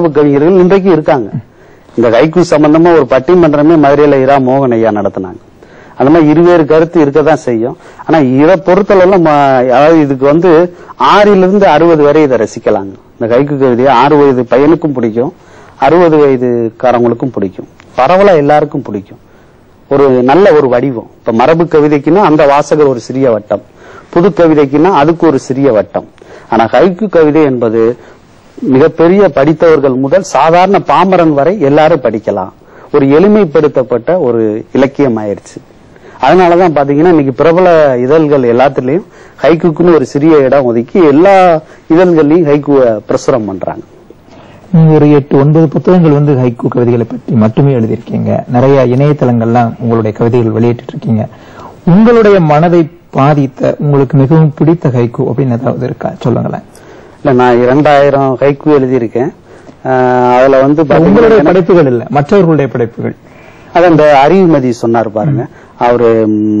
மரபு கவிஞர்கள் இன்றைக்கு இருக்காங்க. இந்த கைக்கு சம்பந்தமா ஒரு பட்டிமன்றமே மதுரையில இரா மோகன் ஐயா நடத்தினாங்க. அந்த மாதிரி இருவேறு கருத்து இருக்கதான் செய்யும். ஆனா இதை பொறுத்தளவுலாம் அதாவது இதுக்கு வந்து ஆறிலிருந்து அறுபது வரை இதை ரசிக்கலாங்க. இந்த கைக்கு கவிதையை ஆறு வயது பையனுக்கும் பிடிக்கும் அறுபது வயதுக்காரங்களுக்கும் பிடிக்கும். பரவலா எல்லாருக்கும் பிடிக்கும். ஒரு நல்ல ஒரு வடிவம். இப்ப மரபு கவிதைக்குன்னா அந்த வாசகர் ஒரு சிறிய வட்டம். புது கவிதைக்குன்னா அதுக்கு ஒரு சிறிய வட்டம். ஆனா ஹைக்கு கவிதை என்பது மிகப்பெரிய படித்தவர்கள் முதல் சாதாரண பாமரன் வரை எல்லாரும் படிக்கலாம். ஒரு எளிமைப்படுத்தப்பட்ட ஒரு இலக்கியம் ஆயிருச்சு அதனாலதான் பாத்தீங்கன்னா இன்னைக்கு பிரபல இதழ்கள் எல்லாத்துலயும் ஹைக்குன்னு ஒரு சிறிய இடம் ஒதுக்கி எல்லா இதழ்கள்லயும் ஹைக்குவை பிரசுரம் பண்றாங்க. நீங்க ஒரு எட்டு ஒன்பது புத்தகங்கள் வந்து ஹைக்கூ கவிதைகளை பற்றி மட்டுமே எழுதியிருக்கீங்க. நிறைய இணையதளங்கள்லாம் உங்களுடைய கவிதைகள் வெளியிட்டு இருக்கீங்க உங்களுடைய மனதை பாதித்த உங்களுக்கு மிகவும் பிடித்த ஹைக்கூ அப்படின்னு ஏதாவது இருக்கா? சொல்லுங்களேன். இல்ல நான் இரண்டாயிரம் ஹைக்கு எழுதியிருக்கேன். அதுல வந்து உங்களுடைய படைப்புகள் இல்ல மற்றவர்களுடைய படைப்புகள். அது அந்த அறிவுமதி சொன்னார் பாருங்க. அவரு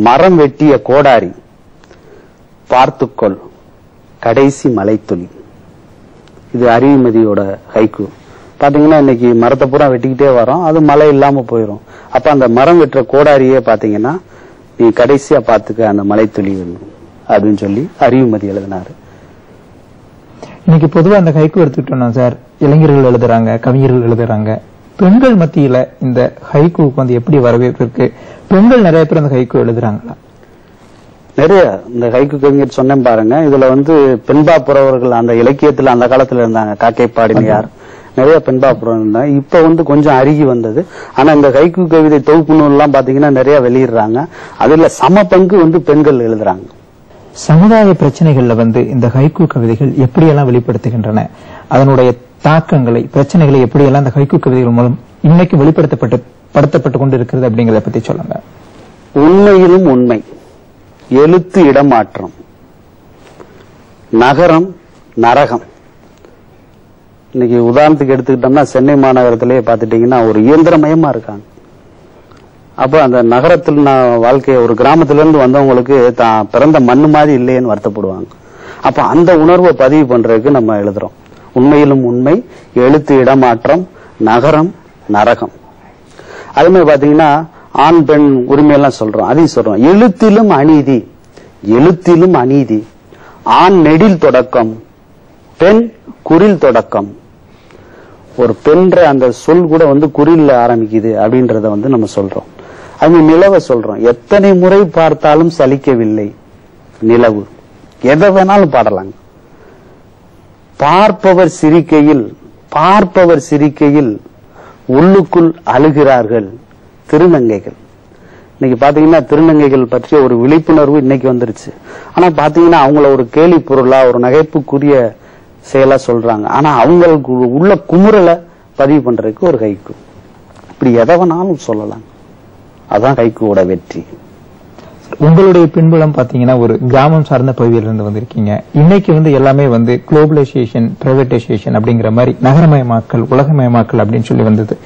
மரம் வெட்டிய கோடாரி பார்த்துக்கொள் கடைசி மலைத்துளி. இது அறிவுமதியோட ஹைக்கு பாத்தீங்கன்னா இன்னைக்கு மரத்தை பூரா வெட்டிக்கிட்டே வரோம். அது மழை இல்லாம போயிடும் அப்ப அந்த மரம் வெட்டுற கோடாரியே பாத்தீங்கன்னா நீ கடைசியா பாத்துக்க அந்த மலைத்துளி வேணும் அப்படின்னு சொல்லி அறிவுமதி எழுதினாரு. இன்னைக்கு பொதுவா அந்த ஹைக்கூ எடுத்துக்கிட்டோம்னா சார் இளைஞர்கள் எழுதுறாங்க கவிஞர்கள் எழுதுறாங்க. பெண்கள் மத்தியில இந்த ஹைக்கூக்கு வந்து எப்படி வரவேற்பு இருக்கு? பெண்கள் நிறைய பேர் அந்த ஹைக்கூ எழுதுறாங்களா? நிறைய. இந்த கைக்கு கவிஞர் சொன்னேன் பாருங்க. இதுல வந்து பெண்பா புறவர்கள் அந்த இலக்கியத்துல அந்த காலத்துல இருந்தாங்க. காக்கை பாடினியார் நிறைய பெண்பா புறவர் இருந்தாங்க. இப்ப வந்து கொஞ்சம் அருகி வந்தது. ஆனா இந்த கைக்கு கவிதை தொகுப்பு நூல் எல்லாம் பாத்தீங்கன்னா நிறைய வெளியிடுறாங்க. அதுல சம பங்கு வந்து பெண்கள் எழுதுறாங்க. சமுதாய பிரச்சனைகள்ல வந்து இந்த ஹைக்கூ கவிதைகள் எப்படியெல்லாம் வெளிப்படுத்துகின்றன அதனுடைய தாக்கங்களை பிரச்சனைகளை எப்படியெல்லாம் இந்த ஹைக்கூ கவிதைகள் மூலம் இன்னைக்கு வெளிப்படுத்தப்பட்டு படுத்தப்பட்டு கொண்டு இருக்கிறது அப்படிங்கறத பத்தி சொல்லுங்க. உண்மையிலும் உண்மை. எழுத்து இடமாற்றம். நகரம் நரகம். இன்னைக்கு உதாரணத்துக்கு எடுத்துக்கிட்டோம்னா சென்னை மாநகரத்திலேயே பார்த்துட்டீங்கன்னா ஒரு இயந்திரமயமா இருக்காங்க. அப்ப அந்த நகரத்தில் நான் வாழ்க்கை ஒரு கிராமத்துலேருந்து வந்தவங்களுக்கு தான் பிறந்த மண்ணு மாதிரி இல்லையேன்னு வருத்தப்படுவாங்க. அப்ப அந்த உணர்வை பதிவு பண்றதுக்கு நம்ம எழுதுறோம். உண்மையிலும் உண்மை எழுத்து இடமாற்றம் நகரம் நரகம். அதுமாதிரி பாத்தீங்கன்னா ஆண் பெண் உரிமையெல்லாம் சொல்றோம். அதையும் சொல்றோம். எழுத்திலும் அநீதி எழுத்திலும் அநீதி. ஆண் நெடில் தொடக்கம் பெண் குறில் தொடக்கம். ஒரு பெண்ற அந்த சொல் கூட வந்து குறில்ல ஆரம்பிக்குது அப்படின்றத வந்து நம்ம சொல்றோம். அது நிலவை சொல்றோம். எத்தனை முறை பார்த்தாலும் சலிக்கவில்லை. நிலவு. எதை வேணாலும் பாடலாங்க. பார்ப்பவர் சிரிக்கையில் பார்ப்பவர் சிரிக்கையில் உள்ளுக்குள் அழுகிறார்கள் திருநங்கைகள். இன்னைக்கு பாத்தீங்கன்னா திருநங்கைகள் பற்றிய ஒரு விழிப்புணர்வு இன்னைக்கு வந்துருச்சு. ஆனா பாத்தீங்கன்னா அவங்கள ஒரு கேலி பொருளா ஒரு நகைப்புக்குரிய செயலா சொல்றாங்க. ஆனா அவங்களுக்கு உள்ள குமுறலை பதிவு பண்றதுக்கு ஒரு கைக்கு இப்படி எதை வேணாலும் சொல்லலாம் அதான் கைக்குவோட வெற்றி. உங்களுடைய பின்புலம் பாத்தீங்கன்னா ஒரு கிராமம் சார்ந்த பகுதியில இருந்து வந்திருக்கீங்க. இன்னைக்கு வந்து எல்லாமே வந்து குளோபலைசேஷன் பிரைவேடைசேஷன் அப்படிங்கிற மாதிரி நகரமயமாக்கல் உலகமயமாக்கல் அப்படின்னு சொல்லி வந்தது.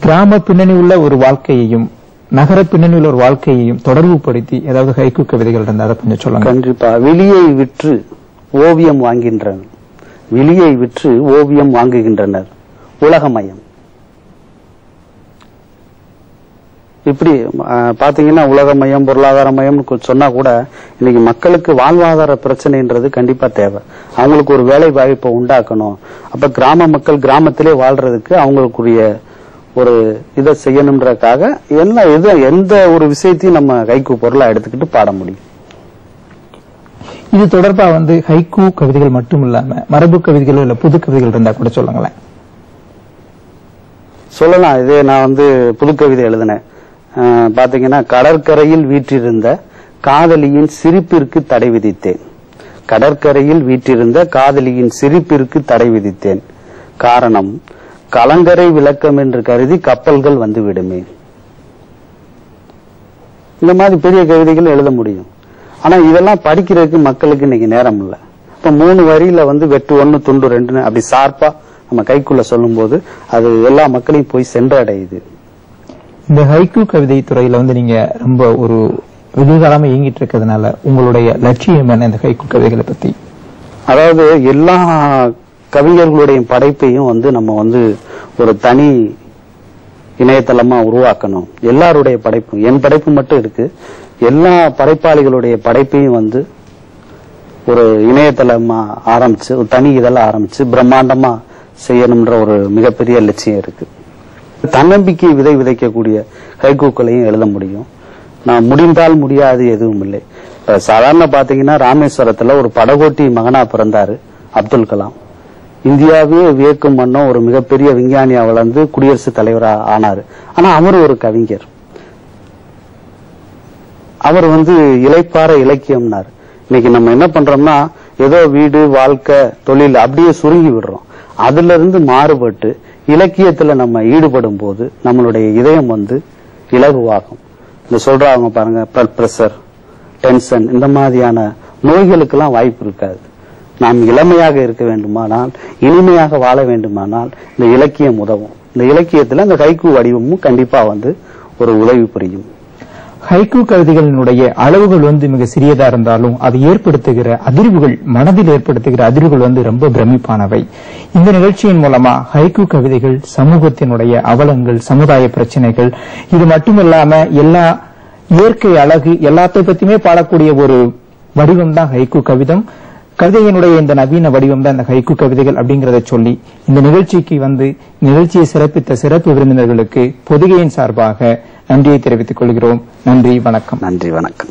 கிராம பின்னணி உள்ள ஒரு வாழ்க்கையையும் நகர பின்னணி உள்ள ஒரு வாழ்க்கையையும் தொடர்பு படுத்தி ஏதாவது ஹைக்கூ கவிதைகள் இருந்தா அதை கொஞ்சம் சொல்லுங்க. கண்டிப்பா. விழியை விற்று ஓவியம் வாங்குகின்றனர். விழியை விற்று ஓவியம் வாங்குகின்றனர். உலகமயம். இப்படி பாத்தீங்கன்னா உலகமயம் பொருளாதாரமயம் சொன்னா கூட இன்னைக்கு மக்களுக்கு வாழ்வாதார பிரச்சனைன்றது கண்டிப்பா தேவை. அவங்களுக்கு ஒரு வேலை வாய்ப்பை உண்டாக்கணும். அப்ப கிராம மக்கள் கிராமத்திலே வாழ்றதுக்கு அவங்களுக்குரிய ஒரு இதை செய்யணுன்றதுக்காக என்ன எது எந்த ஒரு விஷயத்தையும் நம்ம கைக்கு பொருளா எடுத்துக்கிட்டு பாட முடியும். இது தொடர்பா வந்து ஹைக்கூ கவிதைகள் மட்டும் இல்லாம மரபு கவிதைகள் இல்ல புது கவிதைகள் இருந்தா கூட சொல்லுங்களேன். சொல்லலாம். இதே நான் வந்து புதுக்கவிதை எழுதினேன். அஹ், பாத்தீங்கன்னா கடற்கரையில் வீற்றிருந்த காதலியின் சிரிப்பிற்கு தடை விதித்தேன். கடற்கரையில் வீற்றிருந்த காதலியின் சிரிப்பிற்கு தடை விதித்தேன். காரணம் கலங்கரை விளக்கம் என்று கருதி கப்பல்கள் வந்து விடுமே இந்த மாதிரி பெரிய கவிதைகள் எழுத முடியும். ஆனா இதெல்லாம் படிக்கிறதுக்கு மக்களுக்கு இன்னைக்கு நேரம் இல்ல. இப்ப மூணு வரியில வந்து வெட்டு ஒன்னு துண்டு ரெண்டுன்னு அப்படி சார்பா நம்ம கைக்குள்ள சொல்லும் போது அது எல்லா மக்களையும் போய் சென்றடையுது. இந்த ஹைக்கூ கவிதை துறையில வந்து நீங்க ரொம்ப ஒரு வெகுகாலமா இயங்கிட்டு இருக்கிறதுனால உங்களுடைய லட்சியம் என்ன இந்த ஹைக்கூ கவிதைகளை பத்தி? அதாவது எல்லா கவிஞர்களுடைய படைப்பையும் வந்து நம்ம வந்து ஒரு தனி இணையதளமா உருவாக்கணும். எல்லாருடைய படைப்பும் என் படைப்பு மட்டும் இருக்கு. எல்லா படைப்பாளிகளுடைய படைப்பையும் வந்து ஒரு இணையதளமா ஆரம்பிச்சு ஒரு தனி இதெல்லாம் ஆரம்பிச்சு பிரம்மாண்டமா செய்யணும்ன்ற ஒரு மிகப்பெரிய லட்சியம் இருக்கு. தன்னம்பிக்கை விதை விதைக்கக்கூடிய கைகூக்களையும் எழுத முடியும். நான் முடிந்தால் முடியாது எதுவும் இல்லை. இப்ப சாதாரண பாத்தீங்கன்னா ராமேஸ்வரத்துல ஒரு படகோட்டி மகனா பிறந்தாரு அப்துல் கலாம். இந்தியாவே வியக்கும் வண்ணம் ஒரு மிகப்பெரிய விஞ்ஞானியா வளர்ந்து குடியரசுத் தலைவரா ஆனாரு. ஆனா அவர் ஒரு கவிஞர். அவர் வந்து இலைப்பார இலக்கியம்னார். இன்னைக்கு நம்ம என்ன பண்றோம்னா ஏதோ வீடு வாழ்க்கை தொழில் அப்படியே சுருங்கி விடுறோம். அதுல இருந்து மாறுபட்டு இலக்கியத்துல நம்ம ஈடுபடும் போது நம்மளுடைய இதயம் வந்து இலகுவாகும். இந்த சொல்றாங்க பாருங்க பிளட் பிரஷர் டென்ஷன் இந்த மாதிரியான நோய்களுக்கெல்லாம் வாய்ப்பு இருக்காது. நாம் இளமையாக இருக்க வேண்டுமானால் இனிமையாக வாழ வேண்டுமானால் இந்த இலக்கியம் உதவும். இந்த இலக்கியத்துல இந்த கைக்கு வடிவமும் கண்டிப்பா வந்து ஒரு உதவி புரியும். ஹைக்கூ கவிதைகளினுடைய அளவுகள் வந்து மிக சிறியதா இருந்தாலும் அது ஏற்படுத்துகிற அதிர்வுகள் மனதில் ஏற்படுத்துகிற அதிர்வுகள் வந்து ரொம்ப பிரமிப்பானவை. இந்த நிகழ்ச்சியின் மூலமா ஹைக்கூ கவிதைகள் சமூகத்தினுடைய அவலங்கள் சமுதாய பிரச்சனைகள் இது மட்டுமில்லாம எல்லா இயற்கை அழகு எல்லாத்தை பத்தியுமே பாடக்கூடிய ஒரு வடிவம் தான் ஹைக்கூ கவிதம். கவிதையினுடைய இந்த நவீன வடிவம் தான் இந்த ஹைக்கு கவிதைகள் அப்படிங்கறத சொல்லி இந்த நிகழ்ச்சிக்கு வந்து நிகழ்ச்சியை சிறப்பித்த சிறப்பு விருந்தினர்களுக்கு பொதிகையின் சார்பாக நன்றியை தெரிவித்துக் கொள்கிறோம். நன்றி வணக்கம். நன்றி வணக்கம்.